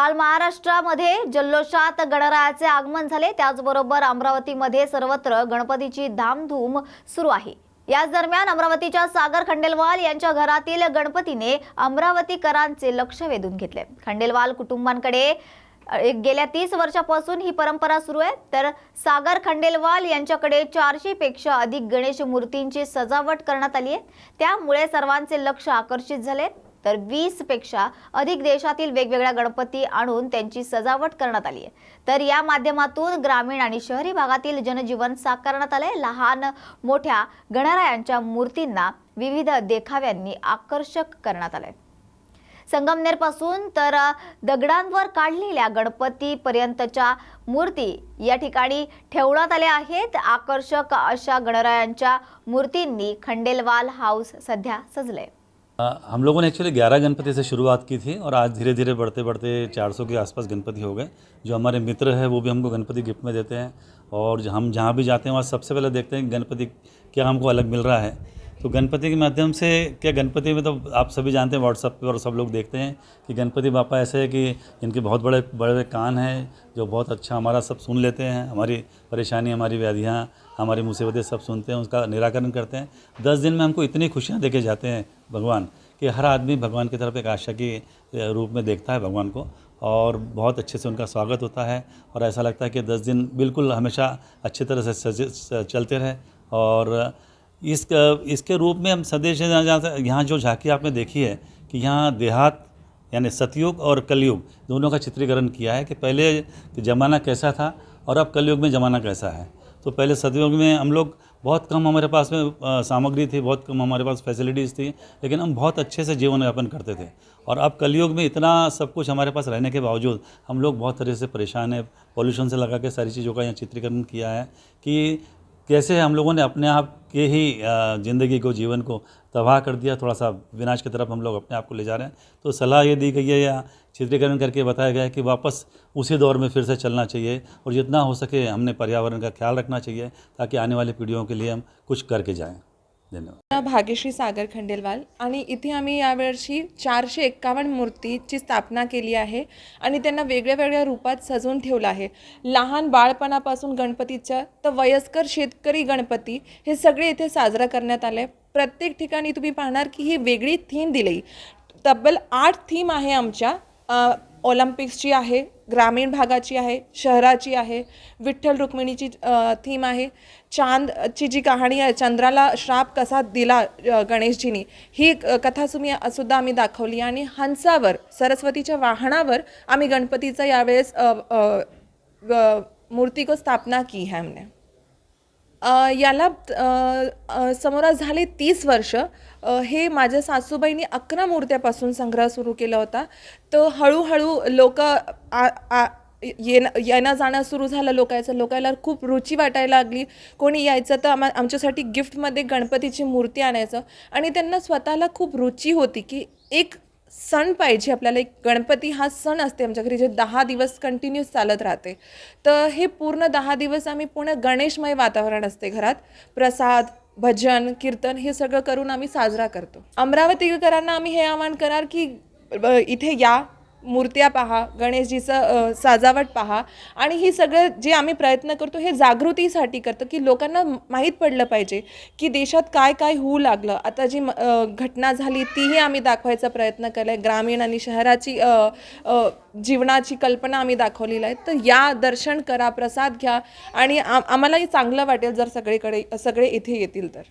काल महाराष्ट्रामध्ये जल्लोषात गणरायाचे आगमन झाले. त्याचबरोबर अमरावतीमध्ये सर्वत्र गणपतीची धामधूम सुरू आहे. याच दरम्यान अमरावतीच्या सागर खंडेलवाल यांच्या घरातील गणपतीने अमरावतीकरांचे लक्ष वेधून घेतले. खंडेलवाल कुटुंबांकडे गेल्या तीस वर्षापासून ही परंपरा सुरू आहे. तर सागर खंडेलवाल यांच्याकडे चारशे पेक्षा अधिक गणेश मूर्तींची सजावट करण्यात आली आहे. त्यामुळे सर्वांचे लक्ष आकर्षित झाले. तर वीसपेक्षा अधिक देशातील वेगवेगळ्या गणपती आणून त्यांची सजावट करण्यात आली आहे. तर या माध्यमातून ग्रामीण आणि शहरी भागातील जनजीवन साकारण्यात आलंय. लहान मोठ्या गणरायांच्या मूर्तींना विविध देखाव्यांनी आकर्षक करण्यात आलंय. संगमनेरपासून तर दगडांवर काढलेल्या गणपतीपर्यंतच्या मूर्ती या ठिकाणी ठेवण्यात आल्या आहेत. आकर्षक अशा गणरायांच्या मूर्तींनी खंडेलवाल हाऊस सध्या सजले हम लोगों ने एक्चुअली 11 गणपति से शुरुआत की थी और आज धीरे धीरे बढ़ते बढ़ते 400 के आसपास गणपति हो गए। जो हमारे मित्र हैं, वो भी हमको गणपति गिफ्ट में देते हैं और हम जहाँ भी जाते हैं, वहाँ सबसे पहले देखते हैं गणपति क्या हमको अलग मिल रहा है। तो गणपति के माध्यम से क्या गणपति में तो आप सभी जानते हैं व्हाट्सअप पर और सब लोग देखते हैं कि गणपति बापा ऐसे है कि इनके बहुत बड़े बड़े बड़े कान हैं, जो बहुत अच्छा हमारा सब सुन लेते हैं। हमारी परेशानी, हमारी व्याधियाँ, हमारी मुसीबतें सब सुनते हैं, उसका निराकरण करते हैं। दस दिन में हमको इतनी खुशियाँ देके जाते हैं, भगवान। कि हर आदमी भगवान की तरफ़ एक आशा के रूप में देखता है भगवान को और बहुत अच्छे से उनका स्वागत होता है और ऐसा लगता है कि दस दिन बिल्कुल हमेशा अच्छी तरह से चलते रहे और इस इसके रूप में हम संदेश यहाँ जो झांकी आपने देखी है कि यहाँ देहात यानी सतयुग और कलयुग दोनों का चित्रीकरण किया है कि पहले ज़माना कैसा था और अब कलयुग में ज़माना कैसा है। तो पहले सतयुग में हम लोग बहुत कम हमारे पास में सामग्री थी, बहुत कम हमारे पास फैसिलिटीज़ थी, लेकिन हम बहुत अच्छे से जीवन यापन करते थे। और अब कलयुग में इतना सब कुछ हमारे पास रहने के बावजूद हम लोग बहुत तरह से परेशान हैं पॉल्यूशन से लगा के सारी चीज़ों का यहाँ चित्रीकरण किया है कि कैसे हम लोगों ने अपने आप के ही ज़िंदगी को, जीवन को तबाह कर दिया, थोड़ा सा विनाश की तरफ़ हम लोग अपने आप को ले जा रहे हैं। तो सलाह ये दी गई है या चित्रीकरण करके बताया गया है कि वापस उसी दौर में फिर से चलना चाहिए और जितना हो सके हमने पर्यावरण का ख्याल रखना चाहिए ताकि आने वाली पीढ़ियों के लिए हम कुछ करके जाएं। धन्यवाद। भाग्यश्री सागर खंडेलवाल आणि इथे आम्ही यावर्षी चारशे एक्कावन्न मूर्तीची स्थापना केली आहे आणि त्यांना वेगळ्या वेगळ्या रूपात सजवून ठेवलं आहे. लहान बाळपणापासून गणपतीच्या तर वयस्कर शेतकरी गणपती हे सगळे इथे साजरा करण्यात आले. प्रत्येक ठिकाणी तुम्ही पाहणार की ही वेगळी थीम दिली. तब्बल आठ थीम आहे आमच्या. ऑलिम्पिक्सची आहे ग्रामीण भागाची आहे शहराची आहे विठ्ठल रुक्मिणीची थीम आहे. चांदची जी कहाणी आहे चंद्राला श्राप कसा दिला गणेशजीनी ही कथा तुम्ही सुद्धा आम्ही दाखवली. आणि हंसावर सरस्वतीच्या वाहनावर आम्ही गणपतीचा यावेळेस मूर्ती को स्थापना की है हमने. याला समोरा झाले तीस वर्ष. हे माझ्या सासूबाईंनी अकरा मूर्त्यापासून संग्रह सुरू केला होता. तर हळूहळू लोक येणं येणं जाणं सुरू झालं लोकायचं लोकायला खूप रुची वाटायला लागली. कोणी यायचं तर आम्हा आमच्यासाठी गिफ्टमध्ये गणपतीची मूर्ती आणायचं. आणि त्यांना स्वतःला खूप रुची होती की एक सण पाहिजे आपल्याला एक गणपती हा सण असते आमच्या घरी जे दहा दिवस कंटिन्यूस चालत राहते. तर हे पूर्ण दहा दिवस आम्ही पूर्ण गणेशमय वातावरण असते घरात. प्रसाद भजन कीर्तन हे सगळं करून आम्ही साजरा करतो. अमरावतीकरांना आम्ही हे आवाहन करार की इथे या. मूर्त्या पहा गणेशजीचं साजावट सजावट पहा. आणि ही सगळं जे आम्ही प्रयत्न करतो हे जागृतीसाठी करतो की लोकांना माहीत पडलं पाहिजे की देशात काय काय होऊ लागलं. आता जी म- घटना झाली तीही आम्ही दाखवायचा प्रयत्न केला आहे ग्रामीण आणि शहराची जीवनाची कल्पना आम्ही दाखवलेली आहे. तर या दर्शन करा प्रसाद घ्या. आणि आम आम्हालाही चांगलं वाटेल जर सगळीकडे सगळे इथे येतील तर.